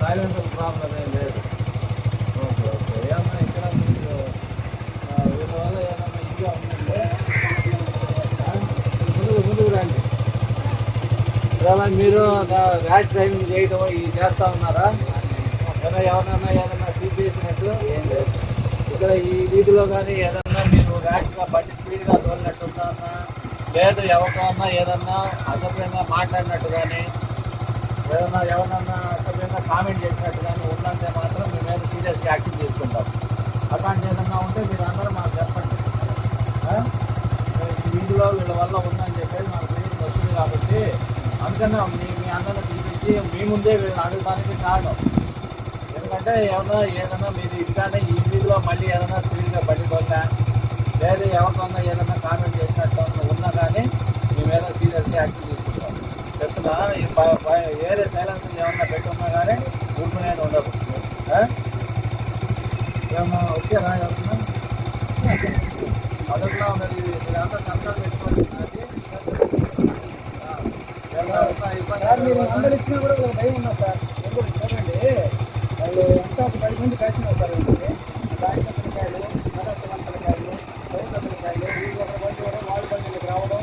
Silencer problem ఏం లేదు okay okay ఏమన్నా ఇక్కడ మీకు వీళ్ళ వల్ల ఏమన్నా ఉందంటే ముందుకు ముందుకు రండి ఇలా మీరు ర్యాష్ డ్రైవింగ్ చేయడం ఇది చేస్తా ఉన్నారా ఏదైనా ఎవరన్నా ఏదన్నా సీట్ చేసినట్టు ఏం లేదు ఇక్కడ ఈ వీధిలో కానీ ఏదన్నా మీరు ర్యాష్గా బండి స్పీడ్గా తోలినట్టుందా లేదు ఎవరికన్నా ఏదన్నా అసభ్యంగా మాట్లాడినట్టు కానీ ఏదన్నా ఎవరన్నా అసభ్యంగా కామెంట్ చేసినట్టు కానీ ఉందంటే మాత్రం మీ మీద సీరియస్గా యాక్షన్ తీసుకుంటాం. అట్లాంటి ఏదన్నా ఉంటే మీరు అందరూ మాకు చెప్పండి. ఆ? వీధిలో వీళ్ళ వల్ల ఉందని చెప్పేసి మాకు తెలియదు వస్తుంది కాబట్టి అందుకనే మీ మీ అందరిని పిలిపించి మీ ముందే వీళ్ళని అడగడానికి కారణం. ఎందుకంటే ఏమన్నా ఏదైనా మీరు ఇంకానే ఈ వీధిలో మళ్ళీ ఏదైనా స్పీడ్గా పడిపోతా లేదా ఎవరికన్నా ఏదైనా కామెంట్ చేసినట్టు ఉన్నా కానీ మీ మీద సీరియస్గా యాక్షన్ తీసుకుంటాం చెప్తున్నా వేరే సైలెన్స్ ఏమన్నా పెట్టున్నా కానీ ఊరుకునేది ఉండదు? ఏమన్నా వచ్చారా ఎవరన్నా అదొకలా ఉన్నది మీరంతా కష్టాలు సార్ మీరు అందరు ఇచ్చినా కూడా ఒక భయం ఉన్నా సార్. ఎందుకు? చూడండి వాళ్ళు ఎంత పది మంది వస్తారు దానికాయలు నరసవంతకాయలు పైసలకాయలు వీళ్ళు ఒక బండి కూడా వాళ్ళ బండికి రావడం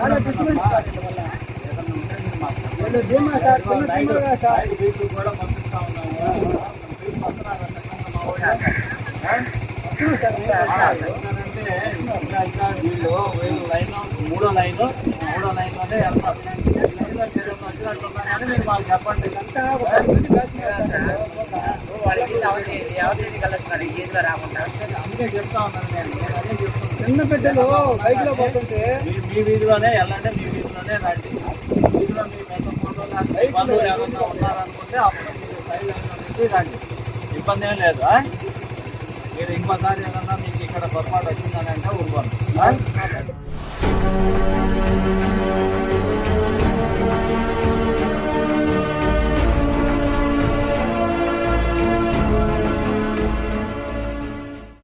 చాలా డిస్టర్బెన్స్ వీళ్ళు వీళ్ళు లైన్ మూడో లైన్ మూడో లైన్లోనే వెళ్తారు లైన్లో వచ్చినట్టున్నా కానీ మీరు మాకు చెప్పండి ఇదంతా ఒక పది మంది అందుకే చెప్తా ఉన్నాను నేను. నేను అదే చెప్తున్నాను చిన్న బిడ్డలు బైక్లో పోతుంటే మీ వీధిలోనే వెళ్ళండి మీ వీధిలోనే రండి. వీధిలో మీ మొత్తం ఫోటోలు మీ బంధువులు ఎవరన్నా ఉన్నారనుకుంటే అప్పుడు మీరు సైడ్ లైన్లో రండి. ఇబ్బంది ఏం లేదు మీరు ఇంకోసారి ఏదన్నా మీకు ఇక్కడ పొరపాటు వచ్చిందని అంటే ఊరుకోండి